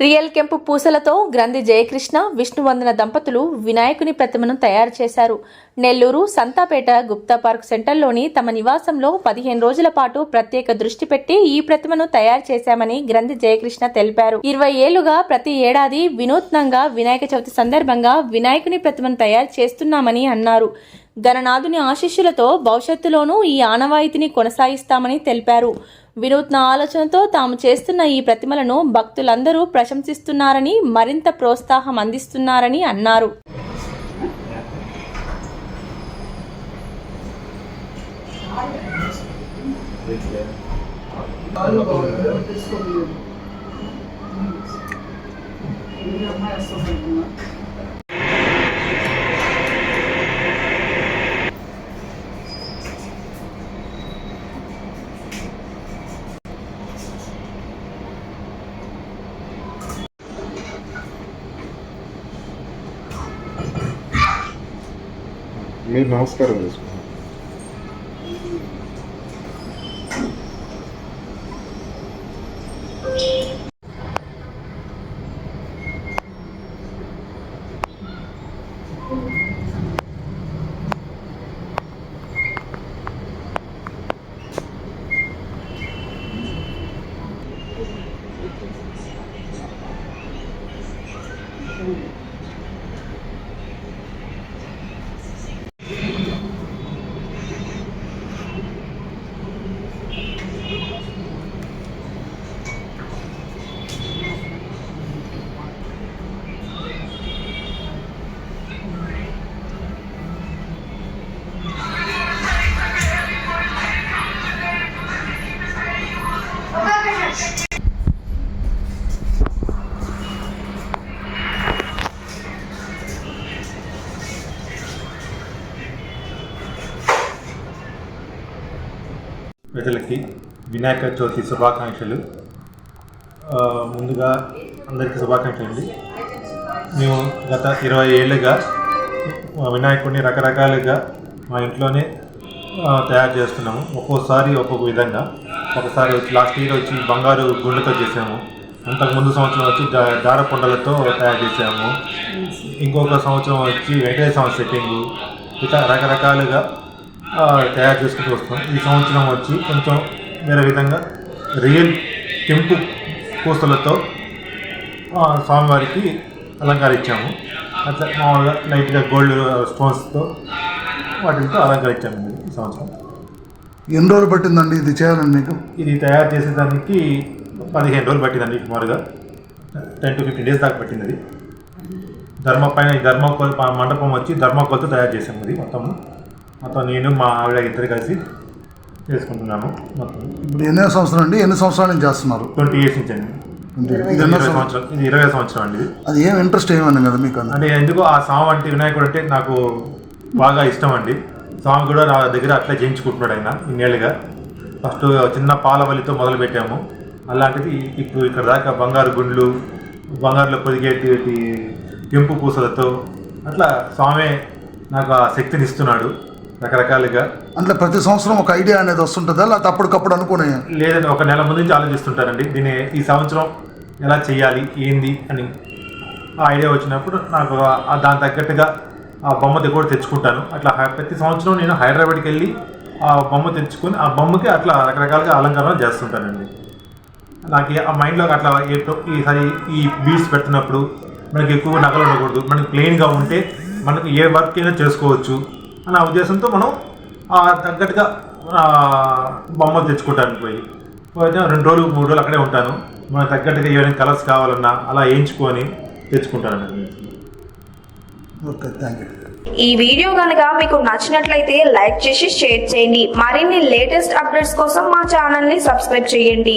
Real కెంపు పూసలతో గ్రంథి జయకృష్ణ విష్ణువందన దంపతులు వినాయకుని ప్రతిమను తయారు చేశారు. నెల్లూరు సంతాపేట గుప్తా పార్క్ సెంటర్లోని తమ నివాసంలో పదిహేను రోజుల పాటు ప్రత్యేక దృష్టి పెట్టి ఈ ప్రతిమను తయారు చేశామని గ్రంథి జయకృష్ణ తెలిపారు. ఇరవై ఏళ్ళుగా ప్రతి ఏడాది వినూత్నంగా వినాయక చవితి సందర్భంగా వినాయకుని ప్రతిమను తయారు చేస్తున్నామని అన్నారు. గణనాథుని ఆశీస్సులతో భవిష్యత్తులోనూ ఈ ఆనవాయితీని కొనసాగిస్తామని తెలిపారు. వినూత్న ఆలోచనతో తాము చేస్తున్న ఈ ప్రతిమలను భక్తులందరూ ప్రశంసిస్తున్నారని మరింత ప్రోత్సాహం అందిస్తున్నారని అన్నారు. Meio na cara mesmo. Thank ప్రజలకి వినాయక చవితి శుభాకాంక్షలు. ముందుగా అందరికీ శుభాకాంక్షలు అండి మేము గత ఇరవై ఏళ్ళుగా వినాయకుడిని రకరకాలుగా మా ఇంట్లోనే తయారు చేస్తున్నాము. ఒక్కోసారి ఒక్కొక్క విధంగా. ఒకసారి వచ్చి లాస్ట్ ఇయర్ వచ్చి బంగారు గుండెతో చేసాము. అంతకు ముందు సంవత్సరం వచ్చి దా- దార తయారు చేసాము. ఇంకొక సంవత్సరం వచ్చి వెంకటేశ్వర సెట్టింగు. ఇట్లా రకరకాలుగా తయారు చేసుకుంటూ వస్తాం ఈ సంవత్సరం వచ్చి కొంచెం వేరే విధంగా రియల్ కెంపు పూసలతో స్వామివారికి అలంకరించాము అట్లా మామూలుగా లైట్గా గోల్డ్ స్టోన్స్తో వాటితో అలంకరించాము ఈ సంవత్సరం. ఎన్ని రోజులు పట్టిందండి ఇది చేయాలని మీకు? ఇది తయారు చేసేదానికి పదిహేను రోజులు పట్టిందండి సుమారుగా టెన్ టు ఫిఫ్టీన్ డేస్ దాకా పట్టింది ధర్మ పైన ఈ ధర్మకోల్ మండపం వచ్చి ధర్మకోల్తో తయారు చేసాము అది మొత్తము. మొత్తం నేను మా ఆవిడ ఇద్దరు కలిసి చేసుకుంటున్నాము. మొత్తం. ఇప్పుడు ఎన్నో సంవత్సరం అండి? ఎన్ని సంవత్సరాల నుంచి చేస్తున్నారు? ట్వంటీ ఇయర్స్ నుంచి అండి. ఇది ఎన్నో సంవత్సరం ఇది ఇరవై సంవత్సరం అండి ఇది. అది ఏం ఇంట్రెస్ట్ ఏమన్నా కదా మీకు? అంటే ఎందుకు ఆ స్వామి అంటే వినాయకుడు అంటే నాకు బాగా ఇష్టం అండి. స్వామి కూడా నా దగ్గర అట్లే చేయించుకుంటున్నాడు ఆయన ఇన్నేళ్ళుగా. ఫస్ట్ చిన్న పాలవల్లితో మొదలు పెట్టాము. అలాంటిది ఇప్పుడు ఇక్కడ దాకా బంగారు గుండ్లు బంగారులో పొదిగేటి కెంపు పూసలతో అట్లా స్వామి నాకు ఆ శక్తిని ఇస్తున్నాడు. రకరకాలుగా. అంటే ప్రతి సంవత్సరం ఒక ఐడియా అనేది వస్తుంటుందా? లేకపోతే అప్పటికప్పుడు అనుకునే లేదని ఒక నెల ముందు నుంచి ఆలోచిస్తుంటానండి. దీన్ని ఈ సంవత్సరం ఎలా చేయాలి ఏంది అని ఆ ఐడియా వచ్చినప్పుడు నాకు దాని తగ్గట్టుగా ఆ బొమ్మ కూడా తెచ్చుకుంటాను. అట్లా ప్రతి సంవత్సరం నేను హైదరాబాద్కి వెళ్ళి ఆ బొమ్మ తెచ్చుకొని ఆ బొమ్మకి అట్లా రకరకాలుగా అలంకరణ చేస్తుంటానండి. నాకు ఆ మైండ్లో అట్లా ఏ- ఈసారి ఈ బీడ్స్ పెడుతున్నప్పుడు మనకి ఎక్కువ నగలు ఉండకూడదు. మనకి ప్లెయిన్గా ఉంటే మనకు ఏ వర్క్ అయినా చేసుకోవచ్చు. అన్న ఉద్దేశంతో మనం ఆ తగ్గట్టుగా ఆ, బొమ్మలు తెచ్చుకుంటాను పోయి పోతే రెండు రోజులు మూడు రోజులు అక్కడే ఉంటాను. మనకు తగ్గట్టుగా ఏమైనా కలర్స్ కావాలన్నా అలా వేయించుకొని తెచ్చుకుంటానండి ఓకే థ్యాంక్ యూ. ఈ వీడియో కనుక మీకు నచ్చినట్లయితే లైక్ చేసి షేర్ చేయండి. మరిన్ని లేటెస్ట్ అప్డేట్స్ కోసం మా ఛానల్ని సబ్స్క్రైబ్ చేయండి.